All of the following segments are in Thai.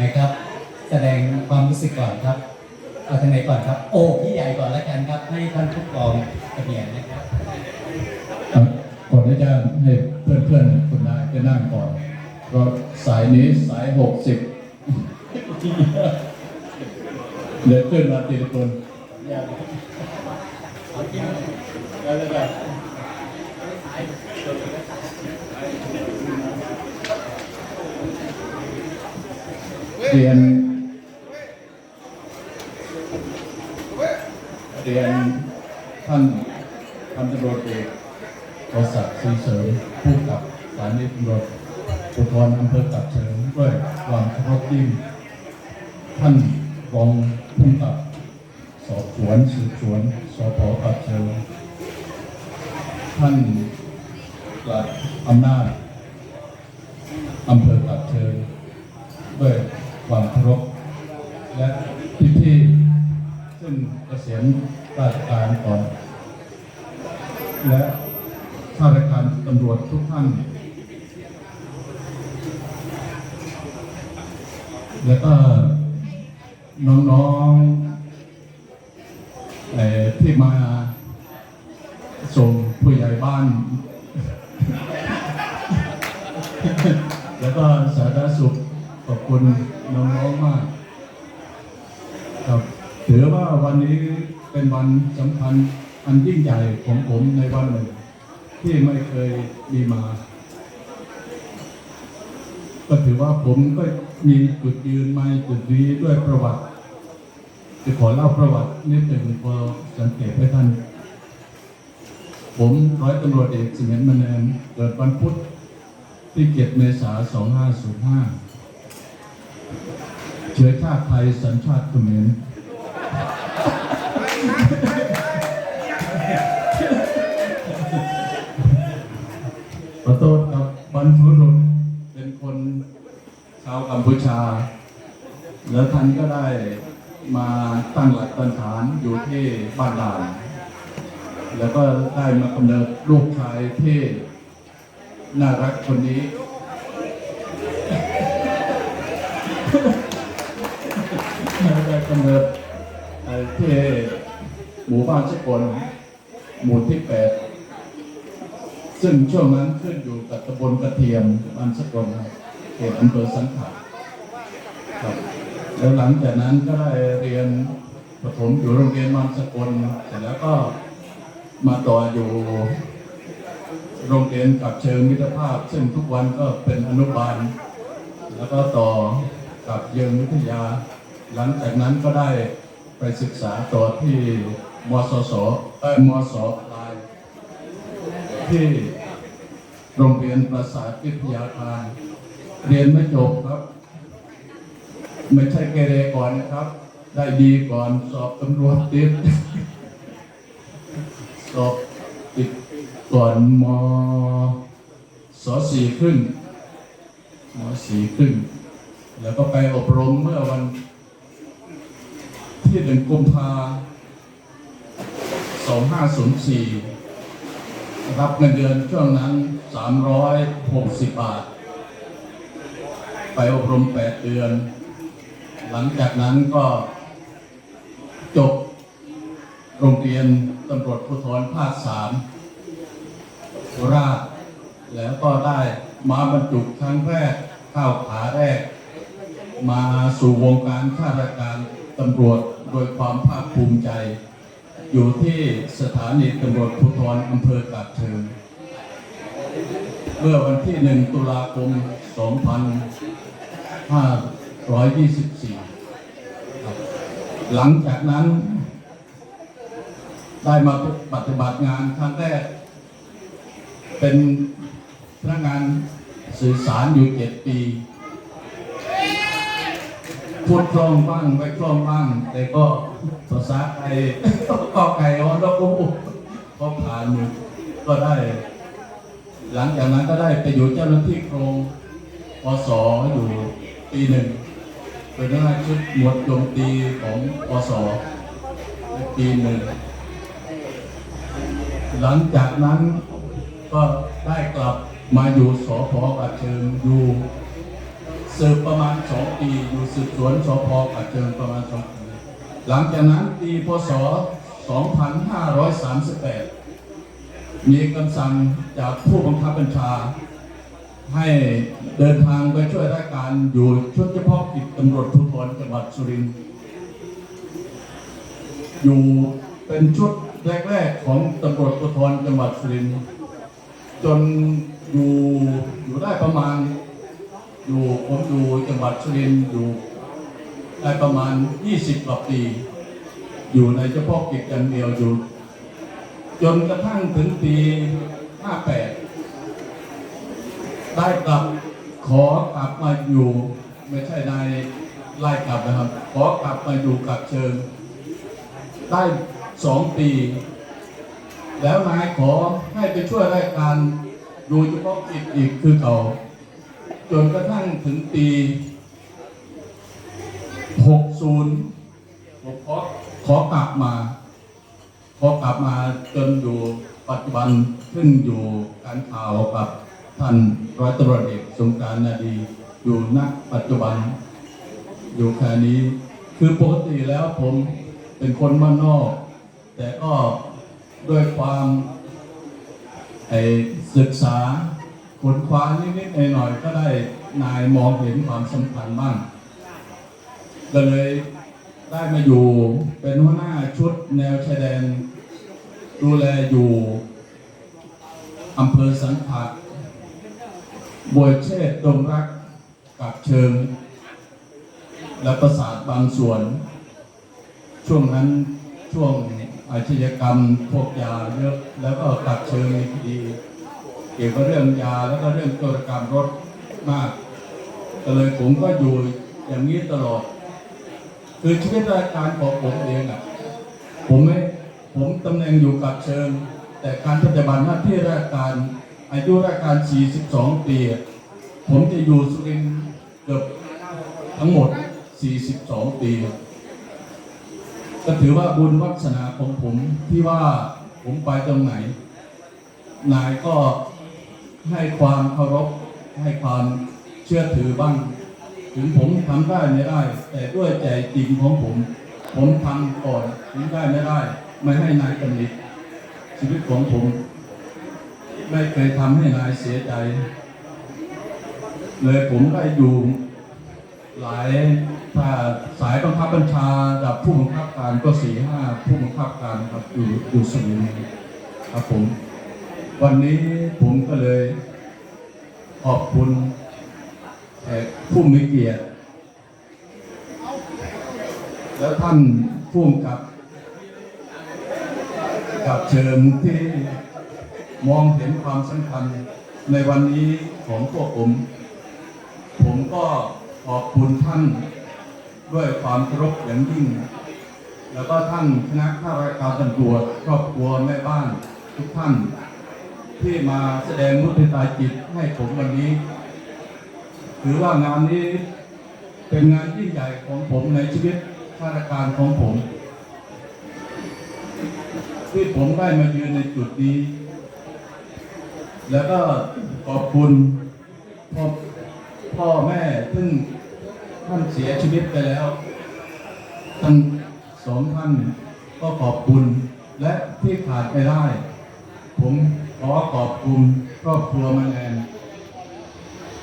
นะครับ แสดงความรู้สึกก่อนครับเอาทางไหนก่อนครับ โอ้พี่ใหญ่ก่อนแล้วกันครับ ให้ท่านผู้กองทะเบียนนะครับก่อนที่จะให้เพื่อนเพื่อนๆคุณนายไปนั่งก่อน เพราะสายนี้สายหกสิบเดินขึ้นมาทีละคน เรียนเรียนท่านพันตำรวจเอกกษัตริย์ศรีเสริมผู้กับสถานีตำรวจภูธรอำเภอตัดเชิงด้วยความเคารพยิ่งท่านรองผู้กับสอบสวนสืบสวนสพตัดเชิงท่านกลัดอำนาจอำเภอตัดเชิงด้วย ความเคารพและพี่ๆซึ่งเกษียณราชการก่อน และข้าราชการตำรวจทุกท่าน แล้วก็น้องๆเอ่อที่มาส่งผู้ใหญ่บ้าน แล้วก็สาธารณสุข อบคุณน้องๆมากครับถือว่าวันนี้เป็นวันสำคัญอันยิ่งใหญ่ของผมในวันหนึ่ง ที่ไม่เคยมีมา ก็ถือว่าผมก็มีจุดยืนมาจุดนี้ด้วยประวัติ จะขอเล่าประวัตินิดหนึ่งพอสังเกตให้ท่าน ผมร้อยตำรวจเอกสิเมนมาแนนเกิดวันพุธที่ 7 เมษายน 2505 เชื้อชาติไทยสัญชาติเขมรขอโทษครับบรรพุรุษเป็นคนชาวกัมพูชา แล้วท่านก็ได้มาตั้งหลักตั้งฐานอยู่ที่บ้านด่าน แล้วก็ได้มากำเนิดลูกชายที่น่ารักคนนี้ำเนิดที่หมู่บ้านสกลหมู่ที่แปดซึ่งช่วงนั้นขึ้นอยู่กับตำบลกระเทียมบ้านสกลเขตอำเภอสังขะครับแล้วหลังจากนั้นก็ได้เรียนประถมอยู่โรงเรียนบ้านสกลเสร็จแล้วก็มาต่ออยู่ โรงเรียนกับเชิงมิตรภาพ ซึ่งทุกวันก็เป็นอนุบาล แล้วก็ต่อกับเยิงวิทยา หลังจากนั้นก็ได้ไปศึกษาต่อที่มสสเอ้ยมสลายที่โรงเรียนประสาทวิทยาคารเรียนไม่จบครับ ไม่ใช่เกเรก่อนนะครับ ได้ดีก่อนสอบตำรวจติด สอบติดก่อนมสสี่ครึ่งมสี่ครึ่งแล้วก็ไปอบรมเมื่อวัน ที่หนึ่งกุมภาสองห้าศูนย์สี่รับเงินเดือนช่วงนั้นสามร้อยหกสิบบาท ไปอบรมแปดเดือน หลังจากนั้นก็จบโรงเรียนตำรวจภูธรภาคสามโคราช แล้วก็ได้มาบรรจุครั้งแรกเข้าขาแรก มาสู่วงการข้าราชการตำรวจ โดยความภาคภูมิใจ อยู่ที่สถานีตำรวจภูธรอำเภอกาบเชิงเมื่อวันที่ 1 ตุลาคม 2524 หลังจากนั้น ได้มาปฏิบัติงานครั้งแรก เป็นพนักงานสื่อสารอยู่เจ็ดปี พูดคล่องบ้างไม่คล่องบ้าง แต่ก็ภาษาไทยก็ไก่ออนแล้วก็ก็ผ่านก็ได้ หลังจากนั้นก็ได้ไปอยู่เจ้าหน้าที่โครงปสอยู่ปีหนึ่งเป็นหน้าชุดหมวดโจมตีของปสในปีหนึ่งหลังจากนั้นก็ได้กลับมาอยู่สพกระเชิงอยู่ สืบประมาณสองปีอยู่สืบสวนสพกัดเจิงประมาณสองปีหลังจากนั้นปีพศ 2538 มีคำสั่งจากผู้บังคับบัญชา ให้เดินทางไปช่วยราชการอยู่ชุดเฉพาะกิจตำรวจภูธรจังหวัดสุรินทร์อยู่เป็นชุดแรกๆของตำรวจภูธรจังหวัดสุรินทร์จนอยู่อยู่ได้ประมาณ อยู่ผมอยู่จังหวัดสุรินทร์อยู่ได้ประมาณ 20กว่าปี อยู่ในเฉพาะกิจอย่างเดียวอยู่ จนกระทั่งถึงปี 58 ได้กลับขอกลับมาอยู่ ไม่ใช่นายไล่กลับนะครับ ขอกลับมาอยู่กับเชิง ได้สองปี แล้วนายขอให้ไปช่วยรายการดูเฉพาะกิจอีกคือเก่า จนกระทั่งถึงปี 60ผมขอขอกลับมาพอกลับมาจนอยู่ปัจจุบันซึ่งอยู่การข่าวกับท่านร้อยตำรวจเอกสงกรารนาดีอยู่ณปัจจุบัน อยู่แค่นี้ คือปกติแล้วผมเป็นคนบ้านนอก แต่ก็ด้วยความศึกษา ขนคว้านิดๆหน่อยๆก็ได้นายมองเห็นความสำคัญบ้างก็เลยได้มาอยู่เป็นหัวหน้าชุดแนวชายแดน ดูแลอยู่อำเภอสังขะบวยเชษดงรักกับเชิง และประสาทบางส่วน ช่วงนั้นช่วงอาชญากรรมพวกยาเยอะ แล้วก็ตัดเชิงในคดี เกี่ยวกับเรื่องยาแล้วก็เรื่องโจรกรรมรถมาก ก็เลยผมก็อยู่อย่างนี้ตลอด คือชีวิตราชการของผมเองอะ ผมไม่ผมตำแหน่งอยู่กับเชิง แต่การปฏิบัติหน้าที่ราชการอายุราชการ 42 ปี ผมจะอยู่สุรินทร์เกือบทั้งหมด 42 ปี ก็ถือว่าบุญวัฒนาของผมที่ว่าผมไปตรงไหน นายก็ ให้ความเคารพให้ความเชื่อถือบ้าง ถึงผมทำได้ไม่ได้ แต่ด้วยใจจริงของผม ผมทำก่อนถึงได้ไม่ได้ ไม่ให้นายตำหนิชีวิตของผม ไม่เคยทำให้นายเสียใจ เลยผมได้อยู่หลายถ้าสายบังคับบัญชาดับผู้บังคับการก็สี่ห้าผู้บังคับการครับอยู่อยู่สมุนครับผม วันนี้ผมก็เลยขอบคุณผู้มีเกียรติ แล้วท่านผู้กำกับ กับเชิญที่มองเห็นความสำคัญในวันนี้ของพวกผม ผมก็ขอบคุณท่านด้วยความเคารพอย่างยิ่ง แล้วก็ท่านคณะข้าราชการตำรวจครอบครัวแม่บ้านทุกท่าน ที่มาแสดงมุทิตาจิตให้ผมวันนี้ ถือว่างานนี้เป็นงานยิ่งใหญ่ของผมในชีวิตข้าราชการของผม ที่ผมได้มายืนในจุดนี้ แล้วก็ขอบคุณพ่อพ่อแม่ซึ่งท่านเสียชีวิตไปแล้วท่านสองท่านก็ขอบคุณและที่ขาดไม่ได้ ผม ขอขอบคุณครอบครัวมาแนน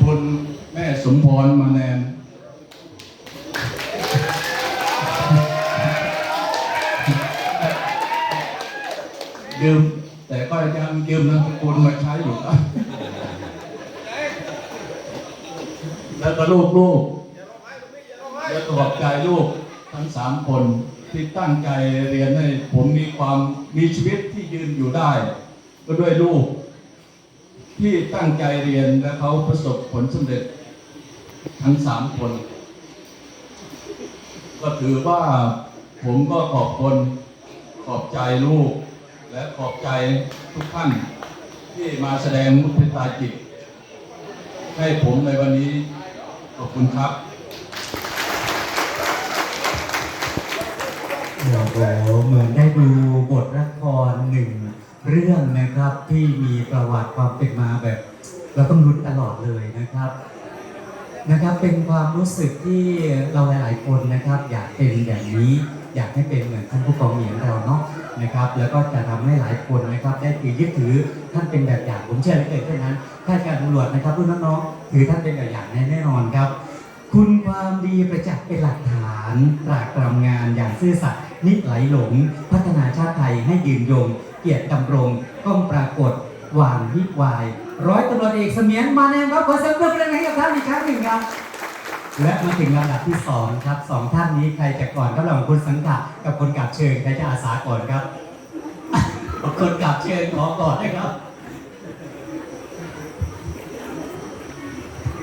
คุณแม่สมพรมาแนนยืมแต่ก็ยังยืมนามสกุลมาใช้อยู่ครับแล้วก็ลูกลูกแล้วก็ขอบใจลูกทั้งสามคนที่ตั้งใจเรียนให้ผมมีความมีชีวิตที่ยืนอยู่ได้ ก็ด้วยลูก ที่ตั้งใจเรียนและเขาประสบผลสำเร็จ ทั้งสามคน ก็ถือว่าผมก็ขอบคนขอบใจลูก และขอบใจทุกท่าน ที่มาแสดงมุทิตาจิต ให้ผมในวันนี้ ขอบคุณครับโอ้โหเหมือนได้ดูบทละครหนึ่ง เรื่องนะครับที่มีประวัติความเป็นมาแบบ เราต้องลุ้นตลอดเลยนะครับนะครับ เป็นความรู้สึกที่เราหลาย ๆ คนนะครับ อยากเป็นอย่างนี้อยากให้เป็นเหมือนท่านผู้กองเหมียนเราเนาะนะครับ แล้วก็จะทำให้หลายคนนะครับ ได้ถือยึดถือท่านเป็นแบบอย่างผมเชื่อเหลยเช่นนั้นข้าราชการตำรวจนะครับรุ่นน้องๆถือท่านเป็นแบบอย่างแน่นอนครับ คุณความดีประจักษ์เป็นหลักฐานตรากตรำงานอย่างซื่อสัตย์นิไหลหลง พัฒนาชาติไทยให้ยืนยง เกียรติดำรงก้องปรากฏวานวิวาย ร้อยตำรวจเอกเสมียนมาแนมครับขอเสียงปรบมือให้กับท่านอีกครั้งหนึ่งครับและมาถึงลำดับที่สองครับสองท่านนี้ใครจะก่อนครับระหว่างคุณสังกัดกับคนกับเชิญใครจะอาสาก่อนครับ คนกับเชิญขอก่อนนะครับ